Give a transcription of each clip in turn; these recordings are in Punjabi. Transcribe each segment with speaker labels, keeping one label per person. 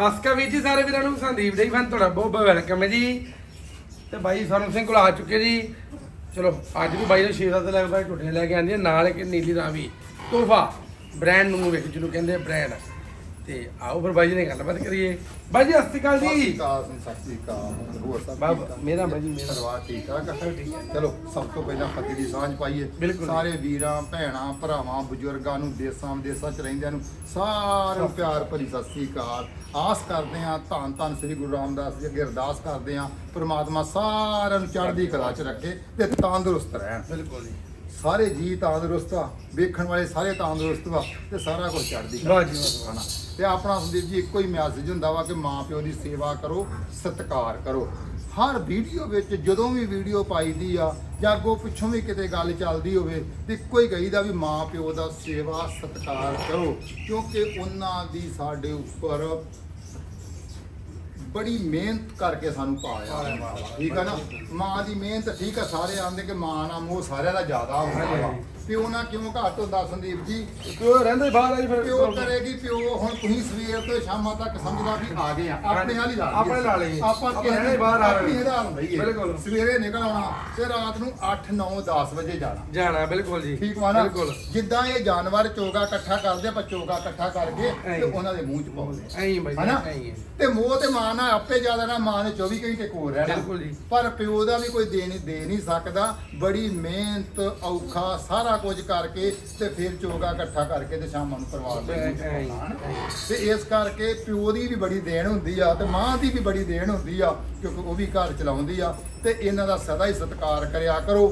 Speaker 1: ਸਤਿ ਸ਼੍ਰੀ ਅਕਾਲ ਵੀਰ ਜੀ ਸਾਰੇ ਵੀਰਾਂ ਨੂੰ, ਸੰਦੀਪ ਦੇ ਫੈਨ ਤੁਹਾਡਾ ਬਹੁਤ ਬਹੁਤ ਵੈਲਕਮ ਹੈ ਜੀ। ਤੇ ਬਾਈ ਸਰਨ ਸਿੰਘ ਕੋਲ ਆ ਚੁੱਕੇ ਜੀ। ਚਲੋ, ਅੱਜ ਵੀ ਬਾਈ ਨੇ 6-7 ਲੱਖ ਬਾਈ ਟੁੱਟੀਆਂ ਲੈ ਕੇ ਆਂਦੀਆਂ ਨਾਲ ਇੱਕ ਨੀਲੀ ਰਾਵੀ ਤੋਹਫਾ ਬ੍ਰਾਂਡ ਨੂੰ ਵੇਖ, ਜਿਹਨੂੰ ਕਹਿੰਦੇ ਬ੍ਰਾਂਡ ਤੇ ਆਓ ਫਿਰ ਬਾਈ ਜੀ ਨੇ ਗੱਲਬਾਤ ਕਰੀਏ ਬਾਈ ਜੀ ਸਤਿ ਸ਼੍ਰੀ ਅਕਾਲ
Speaker 2: ਸ਼੍ਰੀ
Speaker 1: ਜੀ
Speaker 2: ਸ਼੍ਰੀ
Speaker 1: ਬਾਬ-? ਮੇਰਾ ਬਾਈ ਜੀ, ਮੇਰਾ।
Speaker 2: ਪਰਿਵਾਰ ਠੀਕ ਠਾਕ। ਚਲੋ ਸਭ ਤੋਂ ਪਹਿਲਾਂ ਫਤਿਹ ਦੀ ਸਾਂਝ ਪਾਈਏ। ਸਾਰੇ ਵੀਰਾਂ ਭੈਣਾਂ ਭਰਾਵਾਂ ਬਜ਼ੁਰਗਾਂ ਨੂੰ ਦੇਸਾਂ ਵਿਦੇਸਾਂ ਚ ਰਹਿੰਦਿਆਂ ਨੂੰ ਸਾਰਿਆਂ ਨੂੰ ਪਿਆਰ ਭਰੀ ਸਤਿ ਸ਼੍ਰੀ ਅਕਾਲ ਆਸ ਕਰਦੇ ਹਾਂ ਧੰਨ ਧੰਨ ਸ੍ਰੀ ਗੁਰੂ ਰਾਮਦਾਸ ਜੀ ਅੱਗੇ ਅਰਦਾਸ ਕਰਦੇ ਹਾਂ ਪ੍ਰਮਾਤਮਾ ਸਾਰਿਆਂ ਨੂੰ ਚੜ੍ਹਦੀ ਕਲਾ ਚ ਰੱਖੇ ਤੇ ਤੰਦਰੁਸਤ ਰਹਿਣ
Speaker 1: ਬਿਲਕੁਲ ਜੀ
Speaker 2: ਸਾਰੇ ਜੀ ਤੰਦਰੁਸਤ ਆ ਵੇਖਣ ਵਾਲੇ ਸਾਰੇ ਤੰਦਰੁਸਤ ਵਾ ਤੇ ਸਾਰਾ ਕੁਝ ਚੜ੍ਹਦੀ
Speaker 1: ਵਾਹ ਜੀ, ਵਾਹ,
Speaker 2: ਹਨਾ। ਤੇ ਆਪਣਾ ਸੰਦੀਪ ਜੀ ਇੱਕੋ ਹੀ ਮੈਸੇਜ ਹੁੰਦਾ ਵਾ ਕਿ ਮਾਂ ਪਿਓ ਦੀ ਸੇਵਾ ਕਰੋ ਸਤਿਕਾਰ ਕਰੋ। ਹਰ ਵੀਡੀਓ ਵਿੱਚ ਜਦੋਂ ਵੀ ਵੀਡੀਓ ਪਾਈਦੀ ਆ ਜਾਂ ਅੱਗੋਂ ਪਿੱਛੋਂ ਵੀ ਕਿਤੇ ਗੱਲ ਚੱਲਦੀ ਹੋਵੇ ਤੇ ਇੱਕੋ ਹੀ ਕਹੀਦਾ ਵੀ ਮਾਂ ਪਿਓ ਦਾ ਸੇਵਾ ਸਤਿਕਾਰ ਕਰੋ। ਕਿਉਂਕਿ ਉਹਨਾਂ ਦੀ ਸਾਡੇ ਉੱਪਰ ਬੜੀ ਮਿਹਨਤ ਕਰਕੇ ਸਾਨੂੰ ਪਾਇਆ। ਠੀਕ ਆ ਨਾ? ਮਾਂ ਦੀ ਮਿਹਨਤ ਠੀਕ ਆ ਸਾਰੇ ਆਂਦੇ ਕਿ ਮਾਂ ਨਾਲ ਮੋਹ ਸਾਰਿਆਂ ਦਾ ਜ਼ਿਆਦਾ ਹੁੰਦਾ ਵਾ। ਪਿਓ ਨਾਲ ਕਿਉਂ ਘੱਟ ਹੁੰਦਾ ਸੰਦੀਪ ਜੀ
Speaker 1: ਪਿਓ ਰਹਿੰਦਾ ਹੀ ਬਾਹਰ ਆ ਜੀ ਫਿਰ
Speaker 2: ਪਿਓ ਕਰੇਗੀ ਪਿਓ ਹੁਣ ਤੁਸੀਂ ਸਵੇਰ ਤੋਂ ਸ਼ਾਮਾਂ ਤੱਕ ਸਮਝਦਾ ਵੀ ਆ ਗਏ ਆ ਆਪਣੇ ਨਾਲ ਹੀ ਲਾ ਲਈਏ।
Speaker 1: ਆਪਣੇ ਨਾਲ ਹੀ।
Speaker 2: ਆਪਾਂ
Speaker 1: ਹੀ ਬਾਹਰ ਆ ਰਹੇ।
Speaker 2: ਰਹੀਏ
Speaker 1: ਬਿਲਕੁਲ।
Speaker 2: ਸਵੇਰੇ ਨਿਕਲ ਆਉਣਾ ਤੇ ਰਾਤ ਨੂੰ 8 9 10 ਵਜੇ ਜਾਣਾ
Speaker 1: ਜਾਣਾ ਬਿਲਕੁਲ ਜੀ
Speaker 2: ਠੀਕ ਵਾ ਨਾ
Speaker 1: ਬਿਲਕੁਲ
Speaker 2: ਜਿੱਦਾਂ ਇਹ ਜਾਨਵਰ ਚੋਗਾ ਇਕੱਠਾ ਕਰਦੇ ਆਪਾਂ ਚੋਗਾ ਇਕੱਠਾ ਕਰਕੇ ਤੇ। ਉਹਨਾਂ ਦੇ ਮੂੰਹ ਚ ਪਾਉਂਦੇ ਆ।
Speaker 1: ਐਂ ਹੀ ਬਾਈ
Speaker 2: ਹਨਾ
Speaker 1: ਹੀ ਹੈ।
Speaker 2: ਤੇ ਮੋਹ ਤੇ ਮਾਂ ਨਾਲ ਆਪੇ ਜ਼ਿਆਦਾ ਨਾ ਮਾਂ ਨੇ 24 ਘੰਟੇ ਕੋਲ ਰਹਿਣਾ
Speaker 1: ਬਿਲਕੁਲ ਜੀ।
Speaker 2: ਪਰ ਪਿਓ ਦਾ ਵੀ ਕੋਈ ਦੇ ਨਹੀਂ ਦੇ ਨਹੀਂ ਸਕਦਾ ਬੜੀ ਮਿਹਨਤ ਔਖਾ ਸਾਰਾ ਕੁਝ ਕਰਕੇ ਤੇ ਫਿਰ ਚੋਗਾ ਇਕੱਠਾ ਕਰਕੇ ਤੇ ਸ਼ਾਮਾਂ ਨੂੰ ਪਰਿਵਾਰ ਦੇ। ਤੇ ਇਸ ਕਰਕੇ ਪਿਓ ਦੀ ਵੀ ਬੜੀ ਦੇਣ ਹੁੰਦੀ ਆ ਤੇ ਮਾਂ ਦੀ ਵੀ ਬੜੀ ਦੇਣ ਹੁੰਦੀ ਆ ਕਿਉਂਕਿ ਉਹ ਵੀ ਘਰ ਚਲਾਉਂਦੀ ਆ। ਤੇ ਇਹਨਾਂ ਦਾ ਸਦਾ ਹੀ ਸਤਿਕਾਰ ਕਰਿਆ ਕਰੋ।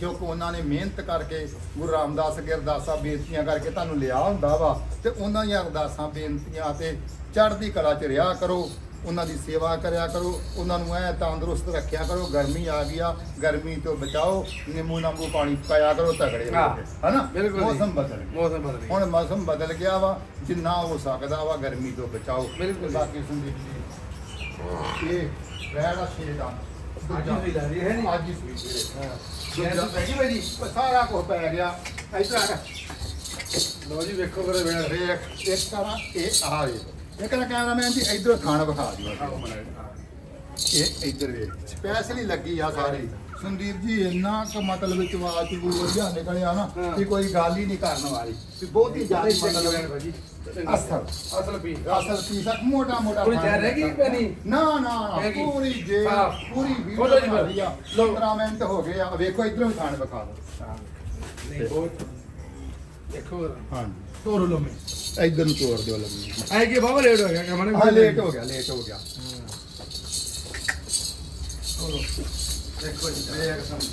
Speaker 2: ਕਿਉਂਕਿ ਉਹਨਾਂ ਨੇ ਮਿਹਨਤ ਕਰਕੇ ਗੁਰੂ ਰਾਮਦਾਸ ਅੱਗੇ ਅਰਦਾਸਾਂ ਬੇਨਤੀਆਂ ਕਰਕੇ ਤੁਹਾਨੂੰ ਲਿਆ ਹੁੰਦਾ ਵਾ। ਤੇ ਉਹਨਾਂ ਦੀਆਂ ਅਰਦਾਸਾਂ ਬੇਨਤੀਆਂ ਤੇ ਚੜ੍ਹਦੀ ਕਲਾ 'ਚ ਰਿਹਾ ਕਰੋ। ਉਹਨਾਂ ਦੀ ਸੇਵਾ ਕਰਿਆ ਕਰੋ ਉਹਨਾਂ ਨੂੰ ਐ ਤੰਦਰੁਸਤ ਰੱਖਿਆ ਕਰੋ ਗਰਮੀ ਆ ਗਈ ਆ ਗਰਮੀ ਤੋਂ ਬਚਾਓ ਨਿੰਮੂ ਨਾਂਬੂ ਪਾਣੀ ਪਾਇਆ ਕਰੋ ਤਗੜੇ ਹੋ
Speaker 1: ਹਾਂ,
Speaker 2: ਕੇ ਹਨਾ। ਮੌਸਮ ਬਦਲ
Speaker 1: ਮੌਸਮ ਬਦਲ
Speaker 2: ਹੁਣ ਮੌਸਮ ਬਦਲ ਗਿਆ ਵਾ ਜਿੰਨਾ ਹੋ ਸਕਦਾ ਵਾ ਗਰਮੀ ਤੋਂ ਬਚਾਓ। ਬਾਕੀ ਸੰਦੀਪ ਜੀ ਇਹ ਰਹਿਣਾ ਛੇ ਦਾ
Speaker 1: ਅੱਜ ਹੀ ਲਾ ਰਹੀ ਹੈ ਨੀ?
Speaker 2: ਅੱਜ ਹੀ। ਸੂਈ ਵੀਰੇ
Speaker 1: ਜੈ ਜੀ ਬੈਠੀ ਬਾਈ ਜੀ।
Speaker 2: ਸਾਰਾ ਕੁਝ ਪੈ ਗਿਆ। ਇੱਧਰ ਆ।
Speaker 1: ਲੋ ਜੀ ਵੇਖੋ ਵੇੜ
Speaker 2: ਵੇਖ। ਇੱਕ ਕਰਾਂ ਇਹ ਆ ਨਾ ਕੈਮਰਾਮੈਨ ਜੀ ਇਧਰੋਂ ਥਾਣ ਵਿਖਾ ਦਿਓ ਇਹ ਇੱਧਰ ਵੇਖ ਸਪੈਸ਼ਲੀ ਲੱਗੀ ਆ ਸਾਰੀ ਸੰਦੀਪ ਜੀ ਇੰਨਾ ਕੁ ਮਤਲਬ ਵਿੱਚ ਆਵਾਜ਼ ਕੋਈ ਵਧੀਆ ਨਿਕਲਿਆ ਨਾ
Speaker 1: ਹਾਂ।
Speaker 2: ਕਿ ਕੋਈ ਗੱਲ ਹੀ ਨਹੀਂ ਕਰਨ ਵਾਲੀ ਵੀ ਬਹੁਤ ਹੀ ਜ਼ਿਆਦਾ ਮਤਲਬ
Speaker 1: ਬਾਜੀ
Speaker 2: ਅਸਲ
Speaker 1: ਅਸਲ ਵੀ
Speaker 2: ਅਸਲ ਪੀਸ ਆ ਮੋਟਾ ਮੋਟਾ
Speaker 1: ਤਿਆਰ ਰਹਿ ਗਈ ਕਿ ਨਹੀਂ?
Speaker 2: ਨਾ ਨਾ ਨਾ
Speaker 1: ਹੈਗੀ?
Speaker 2: ਪੂਰੀ ਜੇ। ਪੂਰੀ ਵੀਡੀਓ। ਬਣੀ ਆ
Speaker 1: ਲਓ।
Speaker 2: 15 ਮਿੰਟ ਹੋ ਗਏ ਆ ਵੇਖੋ ਇਧਰੋਂ ਥਾਣ ਵਿਖਾ ਦਿਓ
Speaker 1: ਨਹੀਂ ਬਹੁਤ ਦੇਖੋ
Speaker 2: ਹਾਂਜੀ
Speaker 1: ਤੋਰੋ ਲੋ ਮੈਂ।
Speaker 2: ਇਧਰ ਨੂੰ ਤੋੜ ਦਿਓ ਲੰਮੀ।
Speaker 1: ਆਏ ਕਿ ਬਾਬਾ ਲੇਟ ਹੋ ਗਿਆ ਕਮਣੇ
Speaker 2: ਹਾਂ ਲੇਟ ਹੋ ਗਿਆ ਲੇਟ ਹੋ ਗਿਆ।
Speaker 1: ਦੇਖੋ ਜੀ ਇਹ ਸਮਝੀ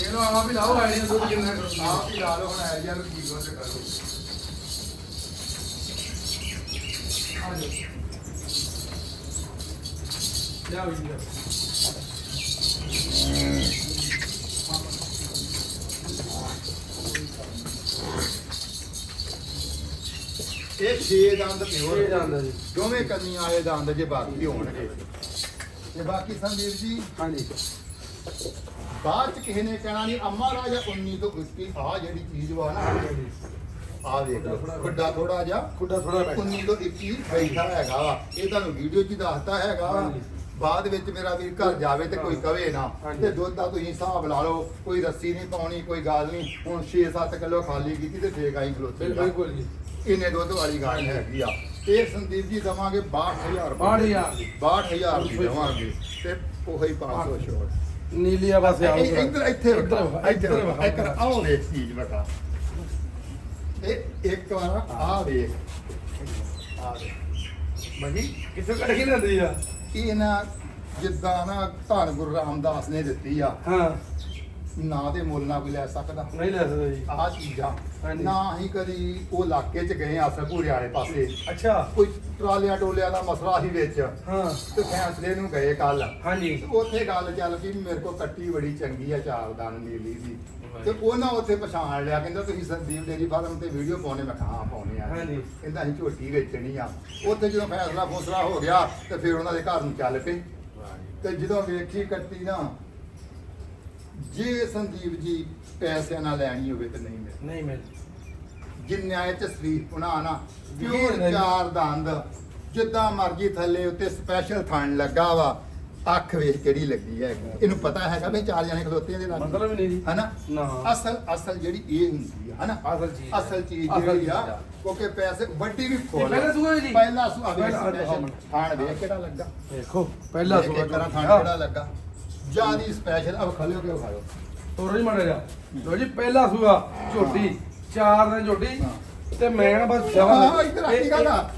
Speaker 1: ਇਹ ਲੋ ਆਪ ਵੀ ਲਾਓ ਆਈਡੀਆ ਦੁੱਧ ਕਿੰਨਾ ਕਰੋ।
Speaker 2: ਆਪ ਹੀ ਲਾ ਲਓ ਹੁਣ ਆਈਡੀਆ ਨੂੰ ਕੀ ਕੁਝ ਕਰੋ।
Speaker 1: ਆ ਜਾਓ। ਲਿਆਓ ਜੀ
Speaker 2: ਇਹ 6 ਦੰਦ ਪਿਓਰ
Speaker 1: ਇਹ ਜਾਂਦਾ ਜੀ।
Speaker 2: ਦੋਵੇਂ ਕੰਨੀਆਂ ਵਾਲੇ ਦੰਦ ਜੇ ਬਾਕੀ ਹੋਣਗੇ। ਤੇ ਬਾਕੀ ਸੰਦੀਪ ਜੀ
Speaker 1: ਹਾਂਜੀ।
Speaker 2: ਬਾਅਦ ਚ ਕਿਸੇ ਨੇ ਕਹਿਣਾ ਨਹੀਂ ਅੰਮਾ ਰਾਜਾ 19 ਤੋਂ 21 ਆ ਜਿਹੜੀ ਚੀਜ਼ ਵਾ ਨਾ ਆ ਵੇਖ ਲਓ ਵੱਡਾ ਥੋੜਾ ਜਿਹਾ
Speaker 1: ਖੁੱਡਾ ਥੋੜਾ ਬੈਠ
Speaker 2: 19 ਤੋਂ 21 ਬੈਠਾ ਹੈਗਾ ਵਾ। ਇਹ ਤੁਹਾਨੂੰ ਵੀਡੀਓ 'ਚ ਹੀ ਦੱਸਤਾ ਹੈਗਾ ਵਾ।
Speaker 1: ਹਾਂਜੀ।
Speaker 2: ਬਾਅਦ ਵਿੱਚ ਮੇਰਾ ਵੀਰ ਘਰ ਜਾਵੇ ਤੇ ਕੋਈ ਕਵੇ ਨਾ।
Speaker 1: ਹਾਂਜੀ।
Speaker 2: ਤੇ ਦੁੱਧ ਦਾ ਤੁਸੀਂ ਹਿਸਾਬ ਲਾ ਲਓ ਕੋਈ ਰੱਸੀ ਨਹੀਂ ਪਾਉਣੀ ਕੋਈ ਗੱਲ ਨਹੀਂ। ਹੁਣ 6-7 ਕਿਲੋ ਖਾਲੀ ਕੀਤੀ ਤੇ ਫੇਕ ਆਈ ਖਲੋਤੀ।
Speaker 1: ਬਿਲਕੁਲ ਜੀ।
Speaker 2: ਇੰਨੇ ਦੁੱਧ ਵਾਲੀ ਗਾਂ ਹੈਗੀ ਆ। ਇਹ ਸੰਦੀਪ ਜੀ ਦਵਾਂਗੇ 62000 ਰੁਪਏ।
Speaker 1: 62000
Speaker 2: 62000 ਦੀ ਦਵਾਂਗੇ ਤੇ ਉਹੀ 500 ਛੋੜ
Speaker 1: ਨੀਲੀ ਆ ਬਸ ਆਓ।
Speaker 2: ਇੱਧਰ ਇੱਥੇ
Speaker 1: ਇੱਧਰ
Speaker 2: ਇੱਧਰ ਇੱਧਰ ਆਓ ਵੇਖ ਚੀਜ਼ ਇਹ ਇੱਕ ਵਾਰ ਆ ਵੇਖ। ਆ ਵੇਖ।
Speaker 1: ਬਾਜੀ ਕਿੱਥੋਂ ਕੱਢ ਕੇ ਲੈਂਦੀ ਆ?
Speaker 2: ਇਹ ਨਾ ਜਿੱਦਾਂ ਨਾ ਧੰਨ ਗੁਰੂ ਰਾਮਦਾਸ ਨੇ ਦਿੱਤੀ ਆ।
Speaker 1: ਹਾਂ।
Speaker 2: ਨਾ ਦੇ ਮੁੱਲ ਨਾ ਕੋਈ ਲੈ ਸਕਦਾ।
Speaker 1: ਨਹੀਂ ਲੈ ਸਕਦਾ ਜੀ।
Speaker 2: ਆਹ ਚੀਜ਼ਾਂ
Speaker 1: ਹਾਂਜੀ।
Speaker 2: ਨਾ ਹੀ ਕਦੀ ਉਹ ਇਲਾਕੇ 'ਚ ਗਏ ਆਸਰ ਭੂਰੇ ਵਾਲੇ ਪਾਸੇ।
Speaker 1: ਅੱਛਾ।
Speaker 2: ਕੋਈ ਟਰਾਲਿਆਂ ਟੋਲਿਆਂ ਦਾ ਮਸਲਾ ਸੀ ਵਿੱਚ।
Speaker 1: ਹਾਂ।
Speaker 2: ਤੇ ਫੈਸਲੇ ਨੂੰ ਗਏ ਕੱਲ
Speaker 1: ਹਾਂਜੀ।
Speaker 2: ਉੱਥੇ ਗੱਲ ਚੱਲ ਪਈ ਮੇਰੇ ਕੋਲ ਕੱਟੀ ਬੜੀ ਚੰਗੀ ਆ ਚਾਵਦਾਨ ਨੀਲੀ ਦੀ ਤੇ ਉਹਨਾਂ ਉੱਥੇ ਪਛਾਣ ਲਿਆ ਕਹਿੰਦਾ ਤੁਸੀਂ ਸੰਦੀਪ ਡੇਰੀ ਫਾਰਮ ਤੇ ਵੀਡੀਓ ਪਾਉਣੇ ਮੈਂ ਕਿਹਾ ਹਾਂ ਪਾਉਣੇ ਆ।
Speaker 1: ਹਾਂਜੀ।
Speaker 2: ਕਹਿੰਦਾ ਅਸੀਂ ਝੋਟੀ ਵੇਚਣੀ ਆ। ਉੱਥੇ ਜਦੋਂ ਫੈਸਲਾ ਫੋਸਲਾ ਹੋ ਗਿਆ ਤੇ ਫਿਰ ਉਹਨਾਂ ਦੇ ਘਰ ਨੂੰ ਚੱਲ ਪਏ। ਤੇ ਜਦੋਂ ਵੇਖੀ ਕੱਟੀ ਨਾ ਜੇ ਸੰਦੀਪ ਜੀ ਪੈਸਿਆਂ ਨਾਲ ਲੈਣੀ ਹੋਵੇ ਤੇ ਨਹੀਂ ਮਿਲਦੀ।
Speaker 1: ਨਹੀਂ ਮਿਲ
Speaker 2: ਜਿੰਨਿਆਂ ਇਹ ਚ ਸਰੀਰ ਪੁਣਾ ਨਾ ਪਿਓਰ। ਚਾਰ ਦੰਦ ਜਿੱਦਾਂ ਮਰਜ਼ੀ ਥੱਲੇ ਉੱਤੇ ਸਪੈਸ਼ਲ ਥਣ ਲੱਗਾ ਵਾ ਅੱਖ ਵੇਖ ਕਿਹੜੀ ਲੱਗੀ ਹੈ। ਇਹਨੂੰ ਪਤਾ ਹੈਗਾ ਵੀ ਚਾਰ ਜਣੇ ਖਲੋਤੇ ਇਹਦੇ ਨਾਲ।
Speaker 1: ਮਤਲਬ ਹੀ ਨਹੀਂ ਜੀ।
Speaker 2: ਹਨਾ?
Speaker 1: ਨਾ।
Speaker 2: ਅਸਲ ਅਸਲ ਜਿਹੜੀ ਇਹ ਹੁੰਦੀ ਆ ਹਨਾ?
Speaker 1: ਅਸਲ ਚੀਜ਼।
Speaker 2: ਅਸਲ ਚੀਜ਼ ਜਿਹੜੀ ਆ। ਕਿਉਂਕਿ ਪੈਸੇ ਵੱਡੀ ਵੀ ਖੋਲ
Speaker 1: ਪਹਿਲਾ ਸੂਆ ਜੀ?
Speaker 2: ਪਹਿਲਾ ਸੂਆ ਵੇਖ ਥਣ ਕਿਹੜਾ ਲੱਗਾ।
Speaker 1: ਦੇਖੋ ਪਹਿਲਾ ਸੂਆ
Speaker 2: ਕਿਹੜਾ ਥਣ ਕਿਹੜਾ ਲੱਗਾ। ਜਿਆਦੀ ਸਪੈਸ਼ਲ ਅਬ ਖਲਿਓ ਕਿਉਂ ਖਾਓ
Speaker 1: ਤੋਰੋ ਜੀ ਮਾੜਾ ਜਾ ਲੋ ਜੀ ਪਹਿਲਾ ਸੂਆ ਝੋਟੀ। ਚਾਰ ਦਿਨ ਝੋਟੀ। ਤੇ ਮੈਂ ਨਾ ਬਸ
Speaker 2: ਹਾਂ ਇੱਧਰ ਆਈ
Speaker 1: ਇਹ-
Speaker 2: ਗੱਲ ਆ?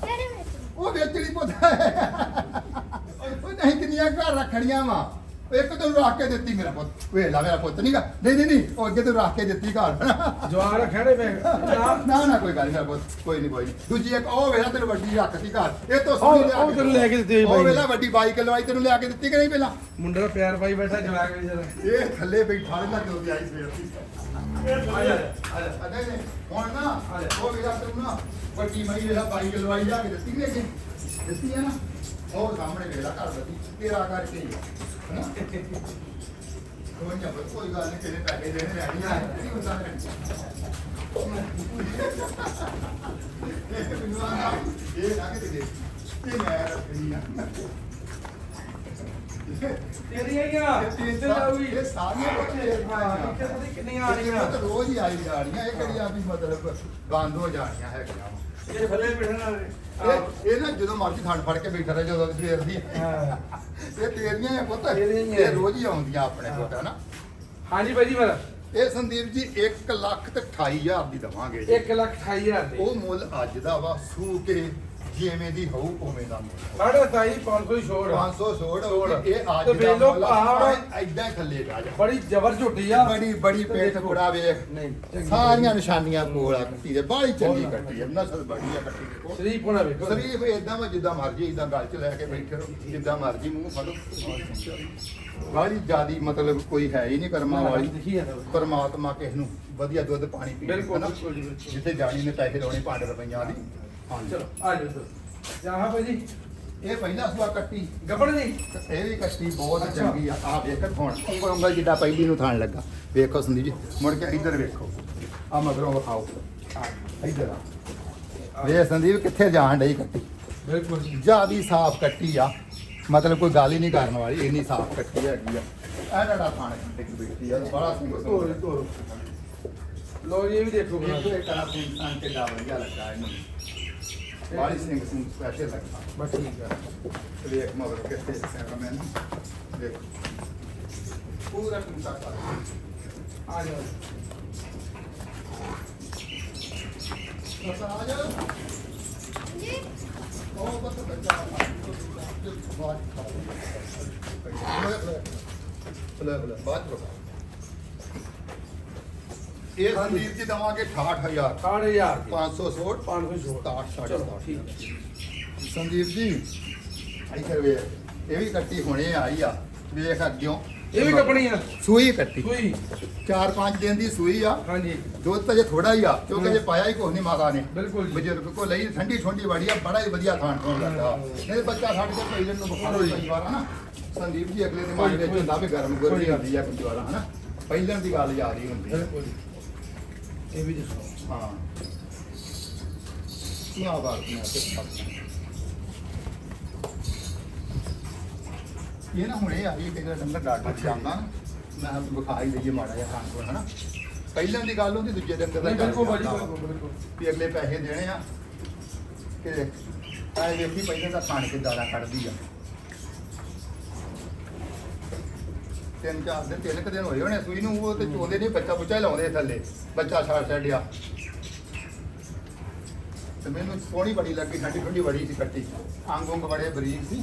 Speaker 2: ਉਹ ਵੇਚਣੀ ਪੁੱਤ। ਉਹ ਨਹੀਂ ਕਿੰਨੀਆਂ ਘਰ ਰੱਖਣੀਆਂ ਵਾ। ਇੱਕ ਤੈਨੂੰ ਰੱਖ ਕੇ ਦਿੱਤੀ ਮੇਰਾ ਪੁੱਤ। ਵੇਖ ਲਾ ਮੇਰਾ ਪੁੱਤ ਨਹੀਂਗਾ ਨਹੀਂ ਨਹੀਂ ਨਹੀਂ ਉਹ ਅੱਗੇ ਤੈਨੂੰ ਰੱਖ ਕੇ ਦਿੱਤੀ ਘਰ।
Speaker 1: ਜਵਾਨ ਖੜੇ ਪਏ ਨਾ
Speaker 2: ਨਾ ਕੋਈ ਗੱਲ ਨਹੀਂ ਮੇਰਾ ਪੁੱਤ ਕੋਈ ਨਹੀਂ ਕੋਈ ਨਹੀਂ ਦੂਜੀ ਇੱਕ ਉਹ ਵੇਲਾ ਤੈਨੂੰ ਵੱਡੀ ਰੱਖਤੀ ਘਰ। ਇਹ ਤੋਂ ਸੋਹਣੀ ਲਿਆ
Speaker 1: ਉਹ ਤੈਨੂੰ ਲੈ ਕੇ ਦਿੱਤੀ
Speaker 2: ਉਹ। ਵੇਲਾ ਵੱਡੀ ਬਾਈਕ ਲਵਾਈ ਤੈਨੂੰ ਲਿਆ ਕੇ ਦਿੱਤੀ ਕਿ ਨਹੀਂ ਪਹਿਲਾਂ?
Speaker 1: ਮੁੰਡੇ ਦਾ ਪਿਆਰ ਪਾਈ ਬੈਠਾ ਜਵਾਕ ਵੀ ਜਰਾ।
Speaker 2: ਇਹ ਥੱਲੇ ਬੈਠਾ ਰਹਿੰਦਾ ਜਦੋਂ ਦੀ ਆਈ ਸਵੇਰ ਦੀ
Speaker 1: ਆ ਜਾ ਆ ਜਾ
Speaker 2: ਅਦੇ ਨੇ ਹੁਣ ਨਾ ਉਹ ਵੇਲਾ ਤੈਨੂੰ ਨਾ ਵੱਡੀ ਮਈ ਵੇਲਾ ਬਾਈਕ ਲਵਾਈ ਲਿਆ ਕੇ ਦਿੱਤੀ ਕਿ ਨਹੀਂ ਦਿੱਤੀ ਹੈ ਨਾ? ਉਹ ਸਾਹਮਣੇ ਵੇਲਾ ਘਰ ਦਿੱਤੀ ਤੇਰਾ ਕਰਕੇ ਹੀ ਹੈ? ਨਾ ਕੋਈ ਨਾ ਕੋਈ ਗੱਲ ਨਹੀਂ ਤੇਰੇ ਪੈਸੇ ਦੇਣੇ ਰਹਿਣੀ ਆ। ਨਹੀਂ ਹੁੰਦਾ ਇਹ ਨਾ ਕਿ ਦੇ ਮੈਂ ਰੱਖਣੀ ਆ।
Speaker 1: ਤੇਰੀ ਆਈਆਂ
Speaker 2: ਇਹ ਇਹ ਸਾਰੀਆਂ ਬੱਚੇ
Speaker 1: ਹਾਂ ਇੱਥੇ ਪਤਾ ਕਿੰਨੀਆਂ ਆ
Speaker 2: ਇਹ ਤਾਂ ਰੋਜ਼ ਹੀ ਆਈ ਜਾ ਰਹੀਆਂ ਇਹ ਕਿਹੜੀ ਆ ਵੀ ਮਤਲਬ ਬੰਦ ਹੋ ਜਾਣੀਆਂ ਹੈਗੀਆਂ
Speaker 1: ਇਹ ਥੱਲੇ ਬੈਠਣਾ
Speaker 2: ਇਹ ਇਹ ਨਾ ਜਦੋਂ ਮਰਜ਼ੀ ਥਣ ਫੜ ਕੇ ਬੈਠਾ ਰਹੇ ਜਦੋਂ ਸਵੇਰ ਦੀ ਇਹ ਤੇਰੀਆਂ ਆ ਪੁੱਤ ਇਹ ਰੋਜ਼ ਹੀ ਆਉਂਦੀਆਂ ਆਪਣੇ ਕੋਲ ਹੈ ਨਾ
Speaker 1: ਹਾਂਜੀ ਬਾਈ ਜੀ ਮੇਰਾ
Speaker 2: ਇਹ ਸੰਦੀਪ ਜੀ 1 ਲੱਖ ਤੇ 28000 ਦੀ ਦਵਾਂਗੇ ਜੀ
Speaker 1: 1 ਲੱਖ 28000 ਦੇ
Speaker 2: ਉਹ ਮੁੱਲ ਅੱਜ ਦਾ ਵਾ ਸੂ ਕੇ ਜਿਵੇਂ ਦੀ ਹੋਊ ਉਵੇਂ ਦਾ ਮੁੱਲ
Speaker 1: ਸਾਢੇ 2500 ਹੀ ਛੋੜ
Speaker 2: 500 ਛੋੜ
Speaker 1: ਛੋੜ।
Speaker 2: ਇਹ ਅੱਜ
Speaker 1: ਤੇ
Speaker 2: ਦਾ
Speaker 1: ਵੇਖ ਲਓ
Speaker 2: ਮੁੱਲ
Speaker 1: ਪਹਾੜ।
Speaker 2: ਐਦਾਂ ਥੱਲੇ ਜਾ ਜਾ।
Speaker 1: ਬੜੀ ਜ਼ਬਰ ਝੋਟੀ ਆ।
Speaker 2: ਬੜੀ ਬੜੀ ਪੇਟ ਕੁੜਾ ਵੇਖ।
Speaker 1: ਨਹੀਂ ਚੰਗੀ।
Speaker 2: ਸਾਰੀਆਂ ਨਿਸ਼ਾਨੀਆਂ ਕੋਲ ਆ ਕੱਟੀ ਦੇ। ਬਾਹਲੀ ਚੰਗੀ ਕੱਟੀ ਹੈ ਨਸਲ ਬੜੀ ਆ ਕੱਟੀ ਦੇ ਕੋਲ।
Speaker 1: ਸਰੀਰ ਪੁਣਾ ਵੇਖੋ।
Speaker 2: ਸ਼ਰੀਫ ਇਦਾਂ ਵਾ ਜਿੱਦਾਂ ਮਰਜ਼ੀ ਇਦਾਂ ਗਲ ਚ ਲੈ ਕੇ ਬੈਠੇ ਰਹੋ। ਜਿੱਦਾਂ ਮਰਜ਼ੀ ਮੂੰਹ ਫੜੋ। ਬਾਹਲੀ ਜਿਆਦੀ ਮਤਲਬ ਕੋਈ ਹੈ ਹੀ ਨਹੀਂ ਕਰਮਾਂ ਵਾਲੀ।
Speaker 1: ਦਿਖੀ ਵਾ।
Speaker 2: ਪਰਮਾਤਮਾ ਕਿਸ ਨੂੰ ਵਧੀਆ ਦੁੱਧ ਪਾਣੀ ਪੀ
Speaker 1: ਬਿਲਕੁਲ, ਬਿਲਕੁਲ ਜੀ, ਬਿਲਕੁਲ।
Speaker 2: ਜਿੱਥੇ ਜਾਣੀ ਨੇ ਪੈਸੇ ਲਾਉਣੇ 5 ਰੁਪਈਆਂ ਦੀ।
Speaker 1: ਚਲੋ ਆ ਜਾਓ ਚਲੋ। ਜਾਹਾ ਭਾਈ ਜੀ।
Speaker 2: ਇਹ ਪਹਿਲਾ ਸੁਆ ਕੱਟੀ।
Speaker 1: ਗੱਬੜ ਜੀ।
Speaker 2: ਇਹ ਵੀ ਕੱਟੀ ਬਹੁਤ
Speaker 1: ਅੱਛਾ।
Speaker 2: ਚੰਗੀ ਆ। ਆ ਵੇਖ ਹੁਣ ਉਂਗਲ ਉਂਗਲ ਜਿੱਦਾਂ ਪਹਿਲੀ ਨੂੰ ਥਾਣ ਲੱਗਾ। ਵੇਖੋ ਸੰਦੀਪ ਜੀ ਮੁੜ ਕੇ ਇੱਧਰ ਵੇਖੋ। ਆ ਮਗਰੋਂ ਵਿਖਾਓ। ਆ ਇੱਧਰ ਆ। ਵੇ ਸੰਦੀਪ ਕਿੱਥੇ ਜਾਣ ਡਈ ਕੱਟੀ।
Speaker 1: ਬਿਲਕੁਲ ਜੀ।
Speaker 2: ਜਿਆਦੀ ਸਾਫ਼ ਕੱਟੀ ਆ। ਮਤਲਬ ਕੋਈ ਗੱਲ ਹੀ ਨਹੀਂ ਕਰਨ ਵਾਲੀ ਇੰਨੀ ਸਾਫ਼ ਕੱਟੀ ਹੈਗੀ ਆ। ਇਹ ਜਿਹੜਾ ਥਾਣ ਟਿਕ ਬੈਠੀ ਆ ਬੜਾ
Speaker 1: ਤੋਰੋ
Speaker 2: ਸੁੰਦਰ
Speaker 1: ਤੋਰੋ ਲੋ ਜੀ ਇਹ ਵੀ ਦੇਖੋ। ਬਣਾ
Speaker 2: ਦੇਖੋ ਇਹ ਕਰਾ ਸਿੰਘ ਸੰਨ ਤੇ ਦਾ ਵਧੀਆ ਲੱਗਾ ਇਹਨੂੰ। ਬਾਲੀ ਸਿੰਘ ਸਿੰਘ ਸਪੈਸ਼ਲ ਲੱਗਾ
Speaker 1: ਬਸ ਠੀਕ
Speaker 2: ਤੇ ਵੇਖ ਮਗਰ ਕਿੱਥੇ ਕੈਮਰਾਮੈਨ ਦੇਖ ਪੂਰਾ ਕੁੰਤਾ ਕਰ
Speaker 1: ਆ ਜਾਓ
Speaker 2: ਆ ਜਾ ਉਹ ਬੱਤ ਬੱਚਾ ਬਾਤ ਬਲੇ ਬਲੇ ਬਾਤ ਰੋ ਇਹ ਸੰਦੀਪ ਜੀ ਦਵਾਂਗੇ 68000
Speaker 1: ਸਾਢੇ ਹਜ਼ਾਰ। ਦੀ।
Speaker 2: 500 ਸੋਟ
Speaker 1: 500 ਛੋੜ
Speaker 2: 67
Speaker 1: ਚਲੋ ਠੀਕ ਹੈ।
Speaker 2: ਸੰਦੀਪ ਜੀ ਆਈ ਕਰ ਵੇ ਇਹ ਵੀ ਕੱਟੀ ਹੁਣੇ ਆਈ ਆ। ਵੇਖ ਅੱਗਿਓਂ।
Speaker 1: ਇਹ ਵੀ ਕੱਪਣੀ ਆ।
Speaker 2: ਸੂਈ ਕੱਟੀ।
Speaker 1: ਸੂਈ।
Speaker 2: 4-5 ਦਿਨ ਦੀ ਸੂਈ ਆ।
Speaker 1: ਹਾਂਜੀ।
Speaker 2: ਦੁੱਧ ਤਾਂ ਜੇ ਥੋੜਾ ਹੀ ਆ ਕਿਉਂਕਿ ਜੇ ਪਾਇਆ ਹੀ ਕੁਛ ਨਹੀਂ ਮਾਤਾ ਨੇ।
Speaker 1: ਬਿਲਕੁਲ ਜੀ।
Speaker 2: ਬਜ਼ੁਰਗ ਕੋ ਲਈ ਠੰਡੀ ਠੰਡੀ ਵਾੜੀ ਆ ਬੜਾ ਹੀ ਵਧੀਆ ਥਾਣ ਤੋਂ ਲੱਗਾ। ਨਹੀਂ ਬੱਚਾ ਛੱਡ ਕੇ ਪਹਿਲੇ ਨੂੰ ਬਖਾਰੋ ਕਈ ਵਾਰ ਹਨਾ? ਸੰਦੀਪ ਜੀ ਅਗਲੇ ਦੇ ਮਨ ਵਿੱਚ ਹੁੰਦਾ ਵੀ ਗਰਮ ਗੁਰਮੀ ਆਉਂਦੀ ਆ ਕਈ ਵਾਰ ਹਨਾ? ਪਹਿਲਾਂ ਦੀ ਗੱਲ ਯਾਦ ਹੀ ਹੁੰਦੀ
Speaker 1: ਜੀ। ਇਹ ਵੀ
Speaker 2: ਹਾਂ ਕੀ ਤੇ ਇਹ ਨਾ ਹੁਣੇ ਆ ਗਈ ਕਿਹੜਾ ਡੰਗਰ ਡਾਕਟਰ ਜਾਂਦਾ ਮੈਂ ਕਿਹਾ ਵਿਖਾ ਹੀ ਲਈਏ ਮਾੜਾ ਜਿਹਾ ਖਾਣ ਕੋਲ ਹਨਾ ਪਹਿਲਾਂ ਦੀ ਗੱਲ ਹੁੰਦੀ ਦੂਜੇ ਦਿਨ ਤੇ
Speaker 1: ਨਹੀਂ ਬਿਲਕੁਲ ਬਿਲਕੁਲ
Speaker 2: ਵੀ ਅਗਲੇ ਪੈਸੇ ਦੇਣੇ ਆ ਕਿ ਐ ਵੇਖੀ ਪਹਿਲਾਂ ਤਾਂ ਖਾਣ ਕੇ ਦਾਣਾ ਕੱਢਦੀ ਆ ਤਿੰਨ ਚਾਰ ਦਿਨ, ਤਿੰਨ ਕੁ ਦਿਨ ਹੋਏ ਹੋਣੇ ਸੂਈ ਨੂੰ, ਉਹ ਤੇ ਚੋਂਦੇ ਨਹੀਂ, ਬੱਚਾ ਬੁੱਚਾ ਹੀ ਲਾਉਂਦੇ ਥੱਲੇ, ਬੱਚਾ ਛੱਡ ਛੱਡਿਆ ਤੇ ਮੈਨੂੰ ਸੋਹਣੀ ਬੜੀ ਲੱਗੀ ਠੰਡੀ ਠੰਡੀ ਬੜੀ ਸੀ ਕੱਟੀ। ਅੰਗ ਉਂਗ ਬੜੇ ਬਰੀਕ ਸੀ।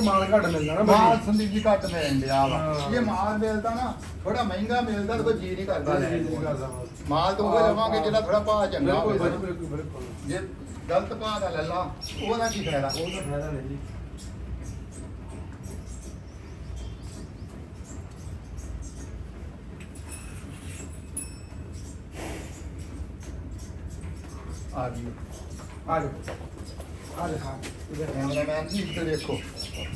Speaker 1: ਥੋੜਾ ਮਾਲ ਘੱਟ ਮਿਲਦਾ ਨਾ
Speaker 2: ਮਾਲ
Speaker 1: ਭਾਜੀ
Speaker 2: ਸੰਦੀਪ ਜੀ ਘੱਟ ਮਿਲਣ ਡਿਆ ਵਾ।
Speaker 1: ਹਾਂ।
Speaker 2: ਇਹ ਮਾਲ ਮਿਲਦਾ ਨਾ ਥੋੜਾ ਮਹਿੰਗਾ ਮਿਲਦਾ ਤਾਂ ਕੋਈ ਜੀ ਨਹੀਂ ਕਰਦਾ
Speaker 1: ਜੀ
Speaker 2: ਲੈਣ। ਨੂੰ। ਮਾਲ। ਤੋਂ ਉਹ ਲਵਾਂਗੇ ਜਿਹੜਾ ਥੋੜਾ ਭਾਅ ਚੰਗਾ
Speaker 1: ਬਿਲਕੁਲ
Speaker 2: ਹੋਵੇ
Speaker 1: ਬਿਲਕੁਲ ਬਿਲਕੁਲ
Speaker 2: ਜੇ ਗਲਤ ਭਾਅ ਦਾ ਲੈ ਲਾ ਉਹਦਾ ਕੀ ਫਾਇਦਾ?
Speaker 1: ਉਹ ਤਾਂ ਫਾਇਦਾ ਨਹੀਂ ਜੀ।
Speaker 2: ਆ ਗਈ।
Speaker 1: ਆ ਜਾਓ ਆ ਜਾ ਹਾਂ
Speaker 2: ਕੈਮਰਾਮੈਨ ਜੀ ਇੱਧਰ ਵੇਖੋ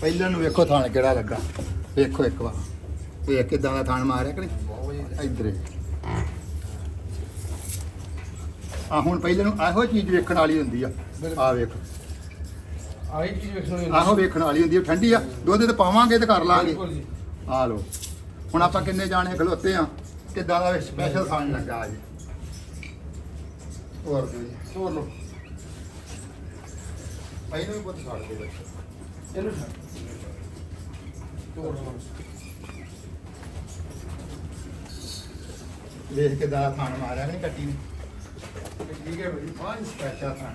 Speaker 2: ਪਹਿਲਾਂ ਨੂੰ ਵੇਖੋ ਥਾਣ ਕਿਹੜਾ ਲੱਗਾ। ਵੇਖੋ ਇੱਕ ਵਾਰ। ਵੇਖ ਕਿਦਾਂ ਦਾ ਥਾਣ ਮਾਰਿਆ ਕਿ ਨਹੀਂ? ਇੱਧਰ ਆ ਹੁਣ ਪਹਿਲਾਂ ਨੂੰ ਇਹੋ ਚੀਜ਼ ਵੇਖਣ ਵਾਲੀ ਹੁੰਦੀ ਆ। ਆ ਵੇਖੋ।
Speaker 1: ਆਹੀ ਚੀਜ਼ ਵੇਖਣੀ
Speaker 2: ਆਹੋ ਵੇਖਣ ਵਾਲੀ ਹੁੰਦੀ ਆ। ਠੰਡੀ ਆ। ਦੁੱਧ ਤੇ ਪਾਵਾਂਗੇ ਤੇ ਕਰ ਲਾਂਗੇ। ਆ ਲੋ ਹੁਣ ਆਪਾਂ ਕਿੰਨੇ ਜਾਣੇ ਖਲੋਤੇ ਆ? ਕਿੱਦਾਂ ਦਾ ਸਪੈਸ਼ਲ ਖਾਣ ਲੱਗਾ ਜੀ ਹੋਰ ਜੀ
Speaker 1: ਤੋਰ ਲਓ।
Speaker 2: ਪਹਿਲਾਂ ਵੀ ਬਹੁਤ ਛੱਡ ਦੇ ਬੱਚੇ।
Speaker 1: ਇਹਨੂੰ ਛੱਡ
Speaker 2: ਵੇਖ ਕਿੱਦਾਂ ਦਾ ਖਾਣ ਮਾਰਿਆ ਨੇ ਕੱਟੀ ਨੇ
Speaker 1: ਠੀਕ ਹੈ ਭਾਈ
Speaker 2: ਪੰਜ ਸਪੈਸ਼ਲ ਖਾਣ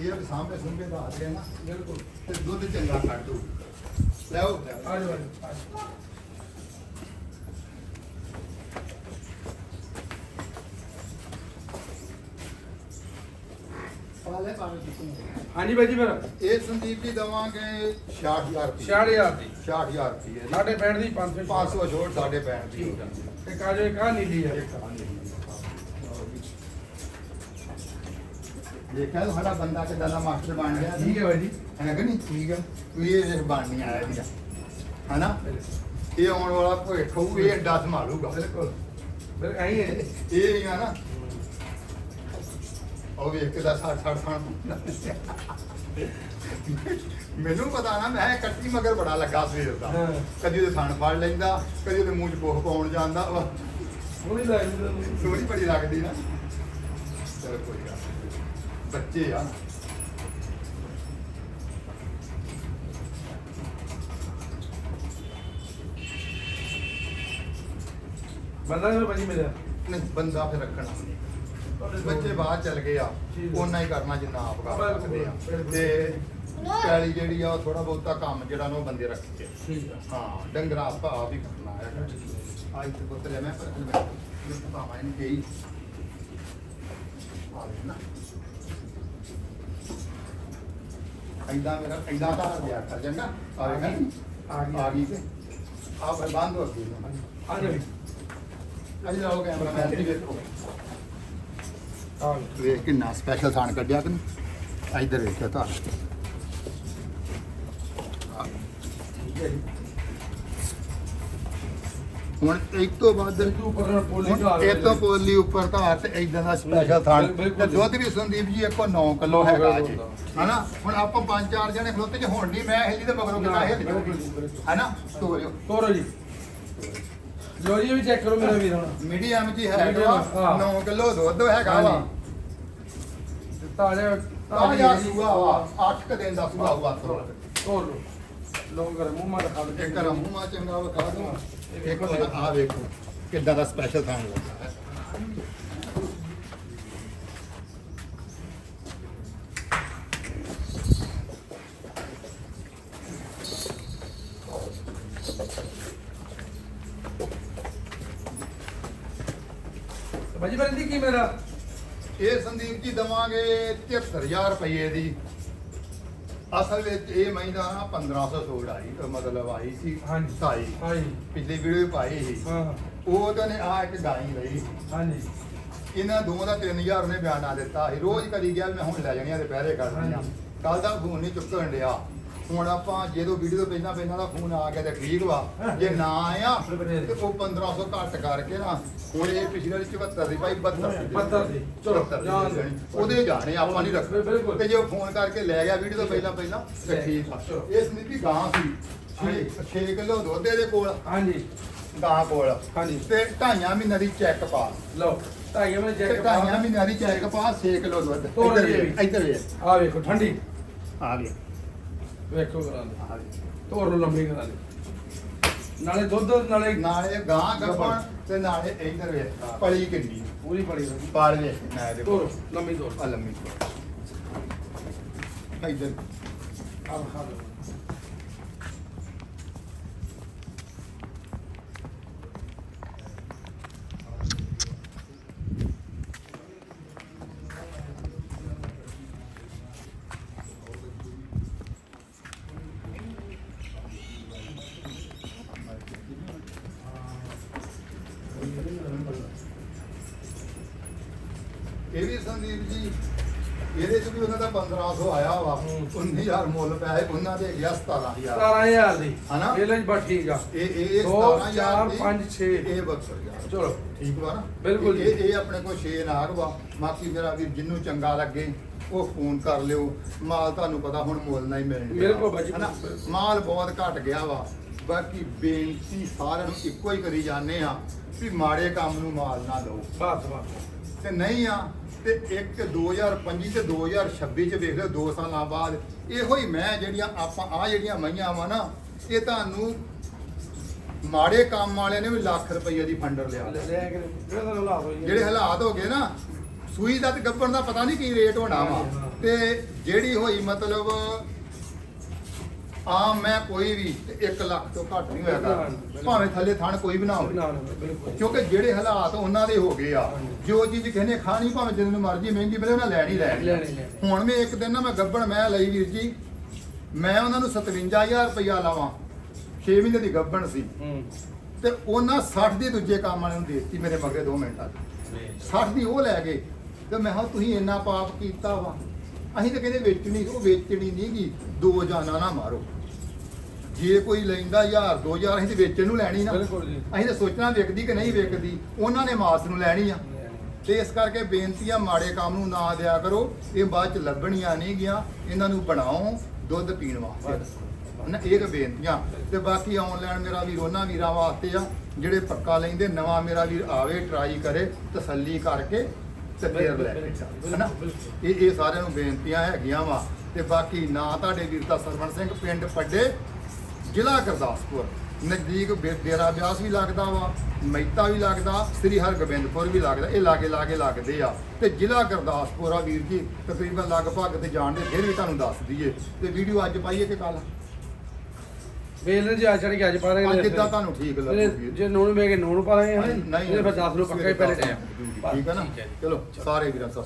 Speaker 2: ਇਹ ਸਾਹਮਣੇ ਸੁੰਬੇ ਦਾ ਹੱਥ ਹੈ ਨਾ
Speaker 1: ਬਿਲਕੁਲ
Speaker 2: ਤੇ ਦੁੱਧ ਚੰਗਾ ਕੱਢ ਦੂ
Speaker 1: ਆ ਜਾਓ ਆ ਜਾਓ, ਆ ਜਾਓ
Speaker 2: ਪਾਲੇ ਪਾਵੇ ਕਿਤੋਂ
Speaker 1: ਹਾਂਜੀ ਬਾਈ ਜੀ ਫਿਰ।
Speaker 2: ਇਹ ਸੰਦੀਪ ਜੀ ਦਵਾਂਗੇ 66000 ਰੁਪਏ।
Speaker 1: 66000 ਦੀ।
Speaker 2: 66000 ਰੁਪਏ
Speaker 1: ਸਾਡੇ ਪੈਣ ਦੀ 500
Speaker 2: 500 ਛੋੜ ਸਾਡੇ ਪੈਣ ਦੀ।
Speaker 1: ਠੀਕ ਆ। ਤੇ ਕਾਜੋ ਇੱਕ ਆ ਨੀਲੀ ਹੈ
Speaker 2: ਦੇਖਿਆ ਤਾਂ ਸਾਡਾ ਬੰਦਾ ਕਿਦਾਂ ਦਾ ਮਾਸਟਰ ਬਣ ਗਿਆ
Speaker 1: ਠੀਕ ਹੈ ਬਾਈ ਜੀ।
Speaker 2: ਹੈ ਕਿ ਨਹੀਂ?
Speaker 1: ਠੀਕ ਹੈ
Speaker 2: ਤੂੰ ਇਹ ਦੇਖ ਬਣ ਨਹੀਂ ਆਇਆ ਵੀਰਾ ਹਨਾ? ਇਹ ਆਉਣ ਵਾਲਾ ਭਵਿੱਖ ਹੋਊ ਇਹ ਅੱਡਾ ਸੰਭਾਲੂਗਾ।
Speaker 1: ਬਿਲਕੁਲ। ਬਿਲ ਆਈ ਹੈ
Speaker 2: ਇਹ ਨਹੀਂ ਆ ਨਾ। ਉਹ ਵੇਖ ਕੇ ਦਾ ਸਾੜ ਸਾੜ ਖਾਣ ਮੈਨੂੰ ਪਤਾ ਨਾ ਮੈਂ ਕੱਟੀ ਮਗਰ ਬੜਾ ਲੱਗਾ ਸਵੇਰ ਦਾ। ਕਦੀ ਉਹਦੇ ਥਣ ਫੜ ਲੈਂਦਾ ਕਦੀ ਉਹਦੇ ਮੂੰਹ 'ਚ ਕੋਹ ਪਾਉਣ ਜਾਂਦਾ। ਵਾ
Speaker 1: ਸੋਹਣੀ ਲੱਗਦੀ
Speaker 2: ਸੋਹਣੀ ਬੜੀ ਲੱਗਦੀ ਨਾ। ਚਲ ਕੋਈ ਗੱਲ। ਬੱਚੇ ਆ।
Speaker 1: ਬੰਦਾ ਫਿਰ ਬਾਈ ਮੇਰਾ
Speaker 2: ਨਹੀਂ ਬੰਦਾ ਫਿਰ ਰੱਖਣਾ। ਨਹੀਂ ਬੱਚੇ ਬਾਹਰ ਚਲ ਗਏ ਆ। ਉਹਨਾਂ ਹੀ ਕਰਨਾ ਜਿੰਨਾ ਆਪ ਕਰ ਸਕਦੇ ਆ। ਤੇ ਪੈਲੀ ਜਿਹੜੀ ਆ ਉਹ ਥੋੜਾ ਬਹੁਤਾ ਕੰਮ ਜਿਹੜਾ ਨਾ ਉਹ ਬੰਦੇ ਰੱਖੇ।
Speaker 1: ਠੀਕ ਆ।
Speaker 2: ਹਾਂ ਡੰਗਰਾ ਆਪਾਂ ਆਪ ਹੀ ਕਰਨਾ ਹੈ। ਅੱਜ ਤੇ ਪੁੱਤ ਲੈ ਮੈਂ ਪਰ ਇਹ ਪਾਵਾਂ ਨਹੀਂ ਗਈ ਐਦਾਂ ਮੇਰਾ ਐਦਾਂ ਦਾ ਗਿਆ ਕਰ ਚੰਗਾ। ਆ ਵੇਖ
Speaker 1: ਆ ਗਈ।
Speaker 2: ਆ ਗਈ ਤੇ। ਆ ਬੰਦ ਹੋ ਗਈ
Speaker 1: ਆ ਜਾ
Speaker 2: ਅਜੀ ਲਾਓ ਕੈਮਰਾਮੈਨ ਜੀ ਵੇਖੋ।
Speaker 1: ਆ
Speaker 2: ਵੇਖ ਕਿੰਨਾ ਸਪੈਸ਼ਲ ਥਾਣ ਕੱਢਿਆ ਕਿ ਨਹੀਂ? ਇੱਧਰ ਵੇਖਿਓ ਤਾਂ ਹੁਣ ਇੱਕ ਤੋਂ ਬਾਅਦ
Speaker 1: ਤੂੰ ਉੱਪਰ ਪੋਲੀ
Speaker 2: ਹੁਣ ਇਹ ਤੋਂ ਪੋਲੀ ਉੱਪਰ ਧਾਰ ਤੇ ਇਦਾਂ ਦਾ ਸਪੈਸ਼ਲ
Speaker 1: ਬਿਲਕੁਲ।
Speaker 2: ਤੇ ਦੁੱਧ ਵੀ ਸੰਦੀਪ ਜੀ ਇੱਕੋ 9 ਕਿਲੋ ਹੈਗਾ ਜੀ ਹਨਾ? ਹੁਣ ਆਪਾਂ ਪੰਜ ਚਾਰ ਜਣੇ ਖਲੋਤੇ ਜੇ ਹੁਣ ਨਹੀਂ ਮੈਂ ਹਿੱਲੀ ਤੇ ਮਗਰੋਂ ਕਿਤਾ ਹਿੱਲ। ਹਨਾ? ਤੋਰਿਓ।
Speaker 1: ਤੋਰੋ ਜੀ। ਲੋ ਜੀ ਇਹ ਵੀ ਚੈੱਕ ਕਰੋ ਮੇਰਾ ਵੀਰ ਹੁਣ।
Speaker 2: ਮੀਡੀਅਮ ਜੀ ਹੈਗਾ
Speaker 1: Medium, ਹਾਂ।
Speaker 2: 9 ਕਿਲੋ ਦੁੱਧ ਹੈਗਾ ਵਾ।
Speaker 1: ਤਾਲੇ
Speaker 2: ਤਾਜ਼ਾ ਸੂਆ ਵਾ 8 ਦਿਨ ਦਾ ਸੂਆ ਵਾ ਤੋਰ
Speaker 1: ਲੋ ਲੋਕ ਕਰ ਮੂੰਹ ਮਾ ਦਿਖਾ ਦੇ
Speaker 2: ਇੱਕ ਰਮੂ ਮਾ ਚੰਗਾ ਵਿਖਾ ਦੂੰ ਇੱਕ ਆ ਵੇਖੋ ਕਿੱਦਾਂ ਦਾ ਸਪੈਸ਼ਲ ਥਾਣ ਲੱਗਾ। ਹੈ
Speaker 1: ਬਾਜੀ ਬੰਦੀ ਕੀ ਮੇਰਾ।
Speaker 2: ਇਹ ਸੰਦੀਪ ਜੀ ਦਵਾਂਗੇ 73000 ਰੁਪਏ ਦੀ। ਅਸਲ ਵਿੱਚ ਇਹ ਮਹੀਨਾ ਨਾ 1500 ਛੋੜ ਆਈ ਮਤਲਬ ਆਈ ਸੀ
Speaker 1: ਹਾਂਜੀ।
Speaker 2: ਸਾਈ
Speaker 1: ਹਾਂਜੀ
Speaker 2: ਪਿਛਲੀ ਵੀਡੀਓ ਪਾਈ ਸੀ।
Speaker 1: ਹਾਂ।
Speaker 2: ਉਹ ਤਾਂ ਨੇ ਆ ਇੱਕ ਗਾਈ ਲਈ।
Speaker 1: ਹਾਂਜੀ।
Speaker 2: ਇਹਨਾਂ ਦੋਵਾਂ ਦਾ 3000 ਨੇ ਬਿਆਨਾ ਦਿੱਤਾ ਸੀ। ਰੋਜ਼ ਕਰੀ ਗਿਆ ਵੀ ਮੈਂ ਹੁਣ ਲੈ ਜਾਣੀਆਂ ਤੇ ਪਹਿਰੇ ਕਰਨੀਆਂ। ਕੱਲ ਦਾ ਫੋਨ ਨਹੀਂ ਚੁੱਕਣ ਡਿਆ। ਹੁਣ ਆਪਾਂ ਜਦੋਂ ਵੀਡੀਓ ਤੋਂ ਪਹਿਲਾਂ ਪਹਿਲਾਂ ਦਾ ਫੋਨ ਆ ਗਿਆ ਤੇ ਠੀਕ ਵਾ। ਜੇ ਨਾ ਆਇਆ ਤੇ ਉਹ 1500 ਘੱਟ ਕਰਕੇ ਨਾ ਹੁਣ ਇਹ ਪਿਛਲੇ ਵਾਲੀ 74 ਦੀ ਭਾਈ 72 ਦੀ
Speaker 1: 72 ਦੀ। ਚਲੋ,
Speaker 2: 72 ਦੀ
Speaker 1: ਜਾਣ ਦਿਓ।
Speaker 2: ਦੇਣੀ। ਉਹਦੇ ਜਾਣੇ ਆਪਾਂ ਨਹੀਂ ਰੱਖਦੇ। ਤੇ ਜੇ ਫੋਨ ਕਰਕੇ ਲੈ ਗਿਆ ਵੀਡੀਓ ਤੋਂ ਪਹਿਲਾਂ ਪਹਿਲਾਂ ਤੇ ਠੀਕ ਆ। ਇਹ ਸਮਿਤੀ ਗਾਂ ਸੀ। 6 ਕਿਲੋ ਦੁੱਧ ਇਹਦੇ ਕੋਲ।
Speaker 1: ਹਾਂਜੀ।
Speaker 2: ਗਾਂ ਕੋਲ।
Speaker 1: ਹਾਂਜੀ।
Speaker 2: ਤੇ ਢਾਈਆਂ ਮਹੀਨਿਆਂ ਦੀ ਚੈੱਕ ਪਾਸ
Speaker 1: ਲਓ ਢਾਈਆਂ ਮੈਂ
Speaker 2: ਤੇ
Speaker 1: ਚੈੱਕ
Speaker 2: ਢਾਈਆਂ ਮਹੀਨਿਆਂ ਦੀ ਚੈੱਕ ਪਾਸ 6 ਕਿਲੋ ਦੁੱਧ। ਇੱਧਰ ਵੇਖ, ਇੱਧਰ ਵੇਖ।
Speaker 1: ਆ ਵੇਖੋ ਠੰਡੀ।
Speaker 2: ਆ ਗਿਆ
Speaker 1: ਵੇਖੋ ਕਰਾਂ ਦੇ।
Speaker 2: ਗਿਆ
Speaker 1: ਤੋਰ ਲਓ ਲੰਬੀ ਕਰਾਂ ਦੇ। ਨਾਲੇ ਦੁੱਧ ਨਾਲੇ
Speaker 2: ਨਾਲੇ ਗਾਂ ਗੱਪਣ ਤੇ ਨਾਲੇ ਇੱਧਰ ਵੇਖ ਪਲੀ ਕਿੰਨੀ।
Speaker 1: ਪੂਰੀ
Speaker 2: ਪਾਲ ਵੇਖ ਮੈਂ ਇਹਦੇ
Speaker 1: ਤੋਰੋ ਲੰਬੀ ਤੋਰ
Speaker 2: ਆ ਲੰਮੀ ਇੱਧਰ।
Speaker 1: ਆ ਖਾ ਲਓ
Speaker 2: 19000 ਮੁੱਲ ਪਿਆ ਹੈ ਉਹਨਾਂ ਦੇ ਗਿਆ 17000
Speaker 1: 17000 ਦੀ।
Speaker 2: ਹਨਾ?
Speaker 1: ਇਹ ਲੈ ਜੀ ਬਸ ਠੀਕ ਆ।
Speaker 2: ਇਹ ਇਹ
Speaker 1: ਦੋ,
Speaker 2: 17000
Speaker 1: ਚਾਰ,
Speaker 2: ਦੀ,
Speaker 1: ਪੰਜ, ਛੇ।
Speaker 2: ਇਹ 72000
Speaker 1: ਚਲੋ।
Speaker 2: ਠੀਕ ਵਾ ਨਾ?
Speaker 1: ਬਿਲਕੁਲ
Speaker 2: ਇਹ ਇਹ ਆਪਣੇ ਕੋਲ 6 ਨਾਗ ਵਾ। ਬਾਕੀ ਮੇਰਾ ਵੀਰ ਜਿੰਨੂੰ ਚੰਗਾ ਲੱਗੇ ਉਹ ਫੋਨ ਕਰ ਲਿਓ। ਮਾਲ ਤੁਹਾਨੂੰ ਪਤਾ ਹੁਣ ਮੁੱਲ ਨਾਲ ਹੀ ਮਿਲਣ ਡਿਆ।
Speaker 1: ਬਿਲਕੁਲ ਬਾਜੀ,
Speaker 2: ਹਨਾ?
Speaker 1: ਬਿਲਕੁਲ।
Speaker 2: ਮਾਲ ਬਹੁਤ ਘਟ ਗਿਆ ਵਾ। ਬਾਕੀ ਬੇਨਤੀ ਸਾਰਿਆਂ ਨੂੰ ਇੱਕੋ ਹੀ ਕਰੀ ਜਾਂਦੇ ਆ ਵੀ ਮਾੜੇ ਕੰਮ ਨੂੰ ਮਾਲ ਨਾ ਲਓ।
Speaker 1: ਬਸ ਬਸ।
Speaker 2: ਤੇ ਨਹੀਂ ਆ ਤੇ ਇੱਕ 2025 ਤੇ 2026 ਚ ਵੇਖ ਲਿਓ 2 ਸਾਲਾਂ ਬਾਅਦ ਇਹੋ ਹੀ ਮੈਂ ਜਿਹੜੀਆਂ ਆਪਾਂ ਆ ਜਿਹੜੀਆਂ ਮਈਆਂ ਵਾ ਨਾ ਇਹ ਤੁਹਾਨੂੰ ਮਾੜੇ ਕੰਮ ਵਾਲਿਆਂ ਨੇ ਵੀ ਲੱਖ ਰੁਪਈਆ ਦੀ ਫੰਡਰ ਲਿਆ
Speaker 1: ਜਿਹੜੇ
Speaker 2: ਹਾਲਾਤ ਹੋ ਗਏ ਨਾ ਸੂਈ ਦਾ ਤੇ ਗੱਬਣ ਦਾ ਪਤਾ ਨਹੀਂ ਕੀ ਰੇਟ ਹੋਣਾ ਵਾ। ਤੇ ਜਿਹੜੀ ਹੋਈ ਮਤਲਬ ਆਮ ਮੈਂ ਕੋਈ ਵੀ 1 ਲੱਖ ਤੋਂ ਘੱਟ ਨਹੀਂ ਹੋਇਆਗਾ ਭਾਵੇਂ ਥੱਲੇ ਥਣ ਕੋਈ ਵੀ ਨਾ ਹੋਵੇ। ਕਿਉਂਕਿ ਜਿਹੜੇ ਹਾਲਾਤ ਉਹਨਾਂ ਦੇ ਹੋ ਗਏ ਆ ਜੋ ਚੀਜ਼ ਕਹਿੰਦੇ ਖਾਣੀ ਭਾਵੇਂ ਜਿੰਨ ਮਰਜ਼ੀ ਮਹਿੰਗੀ ਮਿਲੇ ਉਹਨਾਂ ਲੈਣੀ ਲੈਣੀ। ਹੁਣ ਮੈਂ ਇੱਕ ਦਿਨ ਨਾ ਮੈਂ ਗੱਬਣ ਮੈਂ ਲਈ ਵੀਰ ਜੀ ਮੈਂ ਉਹਨਾਂ ਨੂੰ 57000 ਰੁਪਇਆ ਲਾਵਾਂ। 6 ਮਹੀਨੇ ਦੀ ਗੱਬਣ ਸੀ।
Speaker 1: ਹੂੰ।
Speaker 2: ਤੇ ਉਹਨਾਂ 60 ਦੀ ਦੂਜੇ ਕੰਮ ਵਾਲਿਆਂ ਨੂੰ ਦਿੱਤੀ ਮੇਰੇ ਮਗਰੇ 2 ਮਿੰਟਾਂ 'ਚ। 60 ਦੀ ਉਹ ਲੈ ਗਏ। ਤੇ ਮੈਂ ਕਿਹਾ ਤੁਸੀਂ ਇੰਨਾ ਪਾਪ ਕੀਤਾ ਵਾ। ਅਸੀਂ ਤਾਂ ਕਹਿੰਦੇ ਵੇਚਣੀ ਉਹ ਵੇਚਣੀ ਨਹੀਂ ਗੀ ਦੋ ਜਾਨਾਂ ਨਾ ਮਾਰੋ। ਜੇ ਕੋਈ ਲੈਂਦਾ 1000 2000 ਅਸੀਂ ਤੇ ਵੇਚਣ ਨੂੰ ਲੈਣੀ ਨਾ।
Speaker 1: ਬਿਲਕੁਲ ਜੀ।
Speaker 2: ਅਸੀਂ ਤਾਂ ਸੋਚਣਾ ਵਿਕਦੀ ਕਿ ਨਹੀਂ ਵਿਕਦੀ ਉਹਨਾਂ ਨੇ ਮਾਸ ਨੂੰ ਲੈਣੀ ਆ। ਤੇ ਇਸ ਕਰਕੇ ਬੇਨਤੀ ਆ ਮਾੜੇ ਕੰਮ ਨੂੰ ਨਾ ਦਿਆ ਕਰੋ। ਇਹ ਬਾਅਦ ਚ ਲੱਭਣੀਆਂ ਨਹੀਂ ਗਿਆ। ਇਹਨਾਂ ਨੂੰ ਬਣਾਓ ਦੁੱਧ ਪੀਣ ਵਾਸਤੇ। ਨਾ ਇਹ ਤਾਂ ਬੇਨਤੀਆਂ। ਤੇ ਬਾਕੀ ਆਨਲਾਈਨ ਮੇਰਾ ਵੀਰ ਉਹਨਾਂ ਵੀਰਾਂ ਵਾਸਤੇ ਆ ਜਿਹੜੇ ਪੱਕਾ ਲੈਂਦੇ ਨਵਾਂ ਮੇਰਾ ਵੀਰ ਆਵੇ ਟਰਾਈ ਕਰੇ ਤਸੱਲੀ ਕਰਕੇ ਤੇ ਫੇਰ ਲੈ। ਕੇ ਜਾਵੇ ਹਨਾ ਇਹ ਇਹ ਸਾਰਿਆਂ ਨੂੰ ਬੇਨਤੀਆਂ ਹੈਗੀਆਂ ਵਾ। ਤੇ ਬਾਕੀ ਨਾ ਤੁਹਾਡੇ ਵੀਰ ਦਾ ਸਰਵਣ ਸਿੰਘ ਪਿੰਡ ਪੱਡੇ। ਜ਼ਿਲ੍ਹਾ ਗੁਰਦਾਸਪੁਰ। ਨਜ਼ਦੀਕ ਡੇਰਾ ਬਿਆਸ ਵੀ ਲੱਗਦਾ ਵਾ ਮਹਿਤਾ ਵੀ ਲੱਗਦਾ ਸ੍ਰੀ ਹਰਗੋਬਿੰਦਪੁਰ ਵੀ ਲੱਗਦਾ ਇਹ ਲਾਗੇ ਲਾਗੇ ਲੱਗਦੇ ਆ। ਤੇ ਜ਼ਿਲ੍ਹਾ ਗੁਰਦਾਸਪੁਰ ਆ ਵੀਰ ਜੀ ਤਕਰੀਬਨ ਲਗਭਗ ਤੇ ਜਾਣਦੇ ਫਿਰ ਵੀ ਤੁਹਾਨੂੰ ਦੱਸ ਦਈਏ। ਤੇ ਵੀਡੀਓ ਅੱਜ ਪਾਈਏ ਕਿ ਕੱਲ
Speaker 1: ਵੇਲ ਜੀ ਆ ਚੜ ਅੱਜ ਪਾ ਦਾਂਗੇ
Speaker 2: ਅੱਜ ਜਿੱਦਾਂ ਤੁਹਾਨੂੰ ਠੀਕ ਲੱਗੂ
Speaker 1: ਜੇ ਨੂਣ ਵੇਗੇ ਨੂਣ ਪਾ ਦਾਂਗੇ
Speaker 2: ਨਹੀਂ
Speaker 1: ਇਹ ਫਿਰ 10 ਨੂੰ ਪੱਕਾ ਹੀ ਪਹਿਲੇ ਟਾਈਮ
Speaker 2: ਠੀਕ ਹੈ ਨਾ? ਚਲੋ ਸਾਰੇ ਵੀਰਾਂ ਸਤਿ